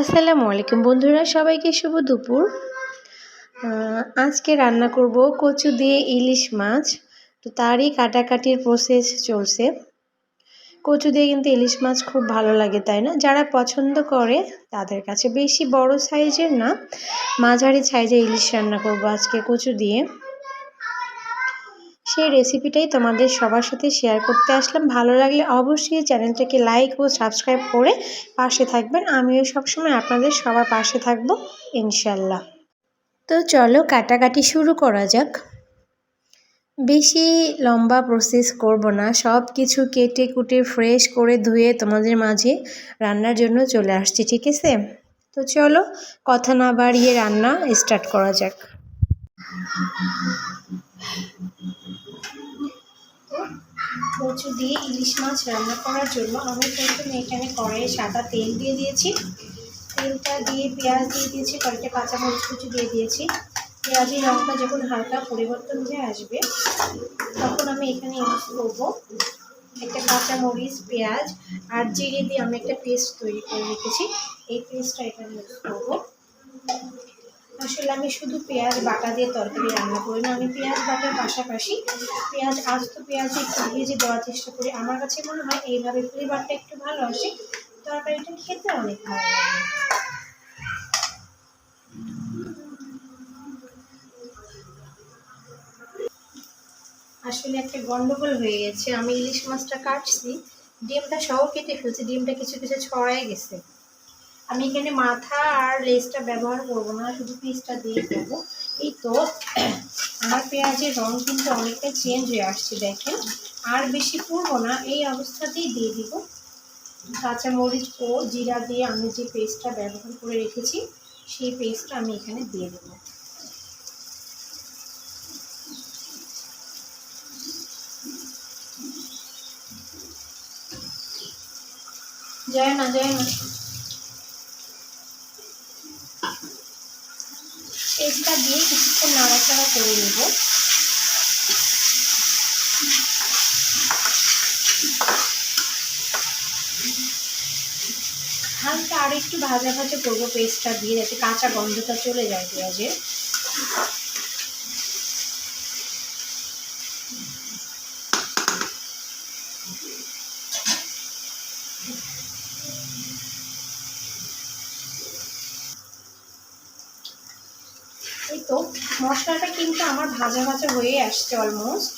আসসালামু আলাইকুম বন্ধুরা, সবাইকে শুভ দুপুর। আজকে রান্না করব কচু দিয়ে ইলিশ মাছ। তো তারই কাটাকাটির প্রসেস চলছে। কচু দিয়ে কিন্তু ইলিশ মাছ খুব ভালো লাগে, তাই না? যারা পছন্দ করে, তাদের কাছে বেশি বড় সাইজের না। মাঝারি সাইজে ইলিশ রান্না করব আজকে কচু দিয়ে। সেই রেসিপিটাই তোমাদের সবার সাথে শেয়ার করতে আসলাম। ভালো লাগলে অবশ্যই চ্যানেলটাকে লাইক ও সাবস্ক্রাইব করে পাশে থাকবেন। আমিও সবসময় আপনাদের সবার পাশে থাকব ইনশাল্লাহ তো চলো কাটাকাটি শুরু করা যাক। বেশি লম্বা প্রসেস করব না। সব কিছু কেটে কুটে ফ্রেশ করে ধুয়ে তোমাদের মাঝে রান্নার জন্য চলে আসছি, ঠিক আছে? তো চলো কথা না বাড়িয়ে রান্না স্টার্ট করা যাক। কচু দিয়ে ইলিশ মাছ রান্না করার জন্য আমি প্রথমে এখানে কড়াইয়ে সাদা তেল দিয়ে দিয়েছি। তেলটা দিয়ে পেঁয়াজ দিয়ে দিয়েছি, কয়েকটা কাঁচামরিচ কুচি দিয়ে দিয়েছি। পেঁয়াজের রঙটা যখন হালকা পরিবর্তন হয়ে আসবে, তখন আমি এখানে ইউজ করব একটা কাঁচামরিচ, পেঁয়াজ আর জিরে দিয়ে আমি একটা পেস্ট তৈরি করে রেখেছি। এই পেস্টটা এখানে ইউজ করব। আসলে আমি শুধু পেঁয়াজ বাটা দিয়ে তরকারি রান্না করি না, আমি পেঁয়াজ বাটার পাশাপাশি পেঁয়াজ আস্ত পেঁয়াজ একটু ভেজে দেওয়ার চেষ্টা করি। আমার কাছে মনে হয় এইভাবে ফ্লেভারটা একটু ভালো আসে। তরকারিটা খেতে অনেক ভালো লাগে। আসলে একটা গন্ডগোল হয়ে গেছে। আমি ইলিশ মাছটা কাটছি, ডিমটা সহ কেটে ফেলছি, ডিমটা কিছু কিছু ছড়াই গেছে। আমি এখানে মাথা আর লেসটা ব্যবহার করব না, শুধু পিসটা দিয়ে দেবো। এই তো, আমার পেঁয়াজের রং কিন্তু অনেকটা চেঞ্জ হয়ে আসছে, দেখেন। আর বেশি পুরবো না, এই অবস্থাতেই দিয়ে দিব। কাঁচামরিচ ও জিরা দিয়ে আমি যে পেস্টটা ব্যবহার করে রেখেছি, সেই পেস্টটা আমি এখানে দিয়ে দেবো। যায় না যায় না পেস্টটা দিয়ে কিছুক্ষণ নাড়াচাড়া করে নেব। হালকা আর একটু ভাজা ভাজা করব পেস্টটা দিয়ে, যাতে কাঁচা গন্ধটা চলে যায় পেঁয়াজের এই তো মশলাটা কিন্তু আমার ভাজা ভাজা হয়ে আসছে অলমোস্ট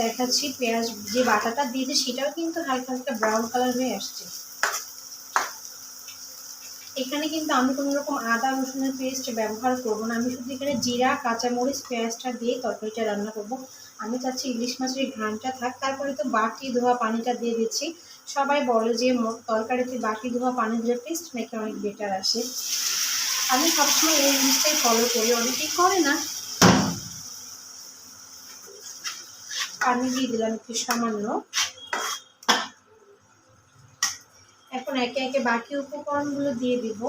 দেখাচ্ছি পেঁয়াজ, যে বাটাটা দিয়েছে সেটাও কিন্তু হালকা হালকা ব্রাউন কালার হয়ে আসছে। এখানে কিন্তু আমি কোনো রকম আদা, রসুনের পেস্ট ব্যবহার করব না। আমি শুধু এখানে জিরা, কাঁচামরিচ, পেঁয়াজটা দিয়ে তরকারিটা রান্না করব। আমি চাচ্ছি ইলিশ মাছের ঘ্রানটা থাক, তারপরে তো বাটি, ধোয়া পানিটা দিয়ে দিচ্ছি। সবাই বলে যে তরকারিতে বাটি, ধোয়া, পানি দিলে টেস্ট নাকি অনেক বেটার আসে। আমি সবসময় এই জিনিসটাই ফলো করি। অনেকেই করে না। পানি দিয়ে দিলাম একটু সামান্য। এখন একে একে বাকি উপকরণগুলো দিয়ে দিব।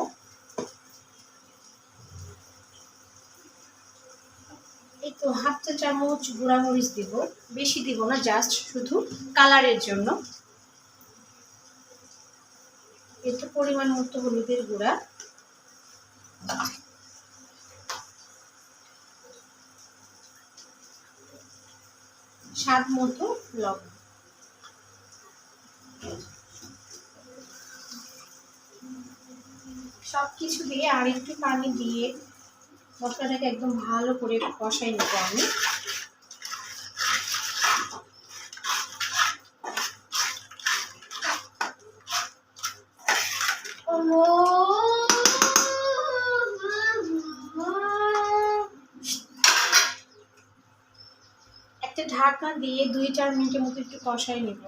এই তো হাফ চা চামচ গুঁড়ামরিচ দিব। বেশি দিব না জাস্ট শুধু কালারের জন্য। একটু পরিমাণ মতো হলুদের গুঁড়া। স্বাদ মতো লবণ। সবকিছু দিয়ে আর একটু পানি দিয়ে মশলাটাকে একদম ভালো করে কষাই নেব আমি একটা ঢাকনা দিয়ে দুই চার মিনিটের মতো একটু কষাই নেব।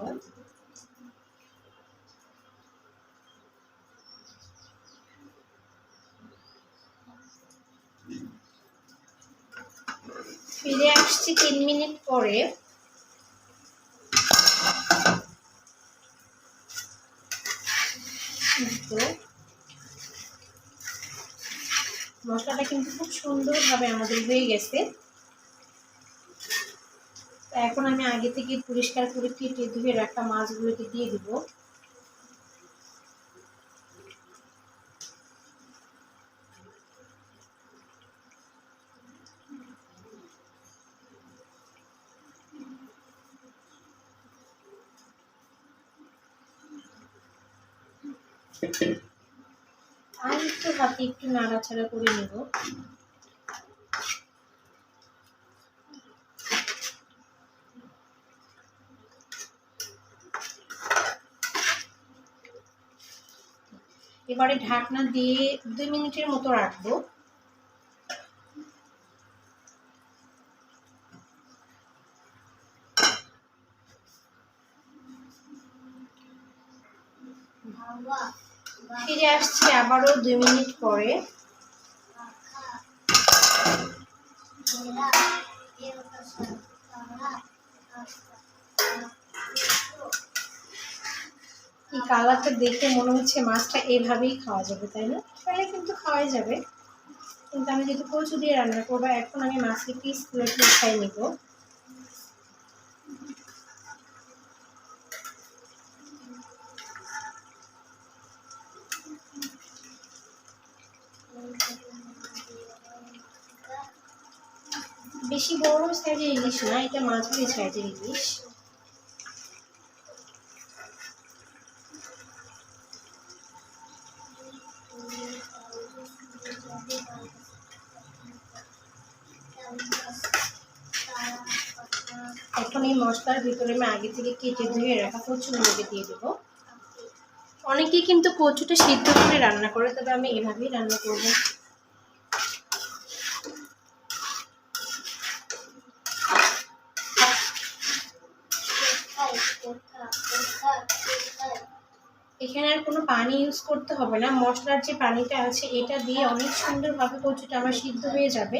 ফিরে আসছি তিন মিনিট পরে। মশলাটা কিন্তু খুব সুন্দরভাবে আমাদের হয়ে গেছে। এখন আমি আগে থেকে পরিষ্কার করে কেটে ধুয়ে রাখা মাছগুলোকে দিয়ে দিব। আর একটু হাতে একটু নাড়াচাড়া করে নেব। এবারে ঢাকনা দিয়ে দুই মিনিটের মতো রাখব। ফিরে আসছি আবারও দুই মিনিট পরে। এই কালারটা দেখে মনে হচ্ছে মাছটা এভাবেই খাওয়া যাবে, তাই না? তাহলে কিন্তু খাওয়াই যাবে। কিন্তু আমি যেহেতু কচু দিয়ে রান্না করব, এখন আমি মাছকে পিস প্লেট খাই নিব। বেশি বড় সাইজের ইলিশ না, এটা মাঝারি সাইজের ইলিশ এখন এই মশলার ভিতরে আমি আগে থেকে কেটে ধুয়ে রাখা কচুগুলোকে দিয়ে দেবো। অনেকেই কিন্তু কচুটা সিদ্ধ করে রান্না করে, তবে আমি এভাবেই রান্না করব। এখানে আর কোনো পানি ইউজ করতে হবে না। মশলার যে পানিটা আছে, এটা দিয়ে অনেক সুন্দরভাবে কচুটা আমার সিদ্ধ হয়ে যাবে।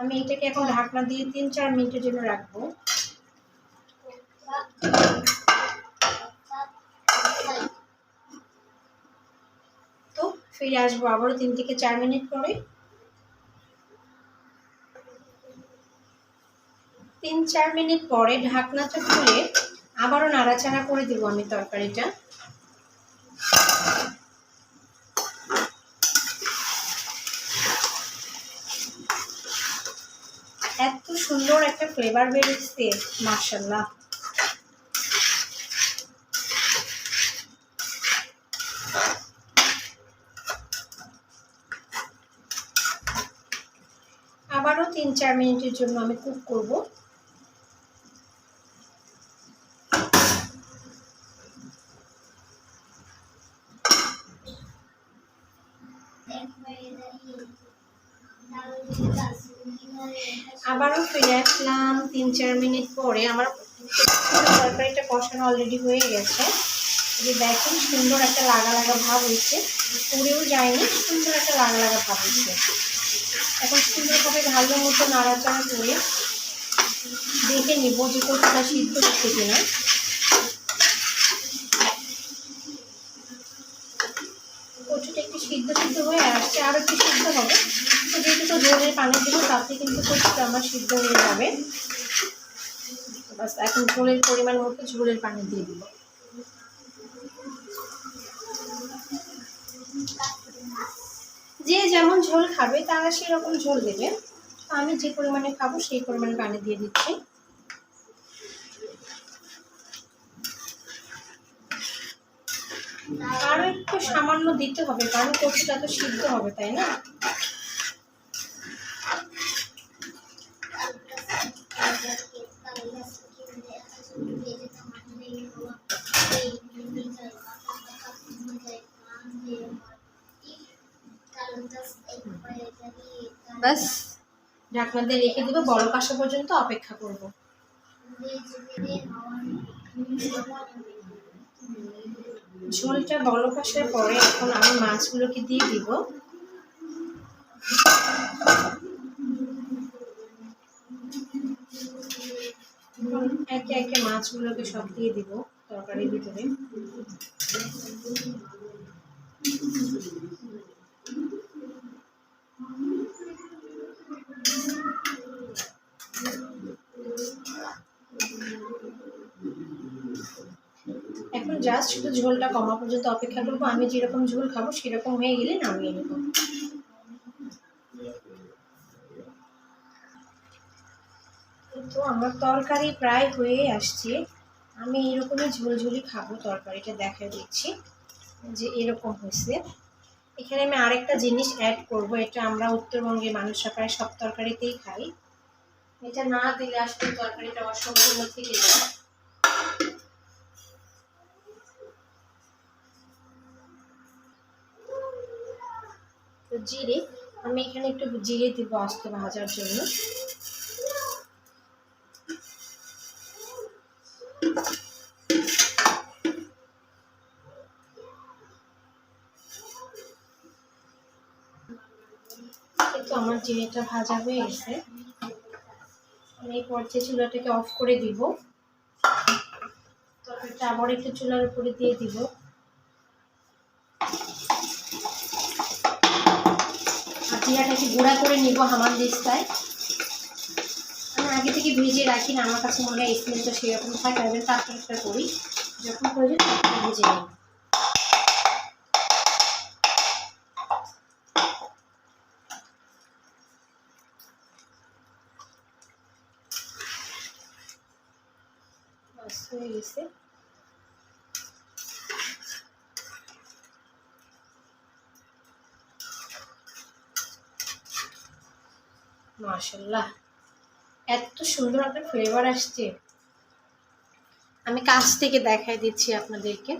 আমি এটাকে এখন ঢাকনা দিয়ে তিন চার মিনিটের জন্য রাখব। তো ফিরে আসব আবারও তিন থেকে চার মিনিট পরে। তিন, চার মিনিট পরে ঢাকনাটা খুলে আবারও নাড়াচাড়া করে দেবো আমি তরকারিটা। এত সুন্দর একটা ফ্লেভার বেরোচ্ছে মার্শাল্লাহ আবারও তিন চার মিনিটের জন্য আমি কুক করব। আবারও ফিরে আসলাম তিন চার মিনিট পরে। আমার তরকারিটা কষানো অলরেডি হয়ে গেছে। যে দেখেন সুন্দর একটা লাগা লাগা ভাব হয়েছে। পুড়েও যায়নি, সুন্দর একটা লাগা লাগা ভাব হয়েছে। এখন সুন্দরভাবে ভালো মতো নাড়াচাড়া করে দেখে নিব যে কতটা সিদ্ধ হচ্ছে কিনা। কচুটা একটু সিদ্ধ সিদ্ধ হয়ে আসছে আরও একটু সিদ্ধ হবে। তো তো ঝোলের পানি দিব তাতে কিন্তু কচুটা আমার সিদ্ধ হয়ে যাবে। বাস, এখন ঝোলের পরিমাণ মতো ঝোলের পানি দিয়ে দিব। যে যেমন ঝোল খাবে, তারা সেরকম ঝোল দেবে। আমি যে পরিমাণে খাব, সেই পরিমাণে পানি দিয়ে দিচ্ছি। আরও একটু সামান্য দিতে হবে, কারণ কচুটা তো সিদ্ধ হবে, তাই না? বাস ঢাকনা দিয়ে রেখে দেবো, বড় আসা পর্যন্ত অপেক্ষা করব। ঝোলটা বলক আসার পরে এখন আমি মাছগুলোকে দিয়ে দিব। একে একে মাছগুলোকে সব দিয়ে দিব তরকারির ভিতরে এখন জাস্ট শুধু ঝোলটা কমা পর্যন্ত অপেক্ষা করব, আমি যেরকম ঝোল খাব সেরকম হয়ে গেলে নামিয়ে নেব। তো আমার তরকারি প্রায় হয়ে আসছে। আমি এরকমই ঝোলঝুলি খাব তরকারিটা দেখা দিচ্ছি যে এরকম হয়েছে। এখানে আমি আরেকটা জিনিস অ্যাড করব, এটা আমরা উত্তরবঙ্গের মানুষরা প্রায় সব তরকারিতেই খাই। এটা না দিলে আসলে তরকারিটা অসম্পূর্ণ থেকে যায়। জিরে। আমি এখানে একটু জিরে দিব আস্ত ভাজার জন্য। আমার জিরেটা ভাজা হয়ে আমি এই পর্যায়ে চুলাটাকে অফ করে দিব। তরকারিটা আবার একটু চুলার উপরে দিয়ে দিব। গুঁড়া করে নিব হামান দিস্তায় আমি আগে থেকে ভিজিয়ে রাখি না, আমার কাছে মনে হয় স্মেলটা সেরকম থাকে, আমি তারপর একটা করি। যখন প্রয়োজন তখন ভেজে নিই। হয়ে গেছে। মাশাল্লাহ এত সুন্দর একটা ফ্লেভার আসছে। আমি কাছ থেকে দেখাই দিচ্ছি আপনাদেরকে।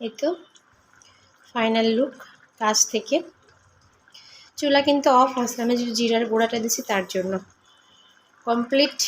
এই তো ফাইনাল লুক কাছ থেকে। চুলা কিন্তু অফ আছে, আমি জিরার গোড়াটা দিছি তার জন্য। কমপ্লিট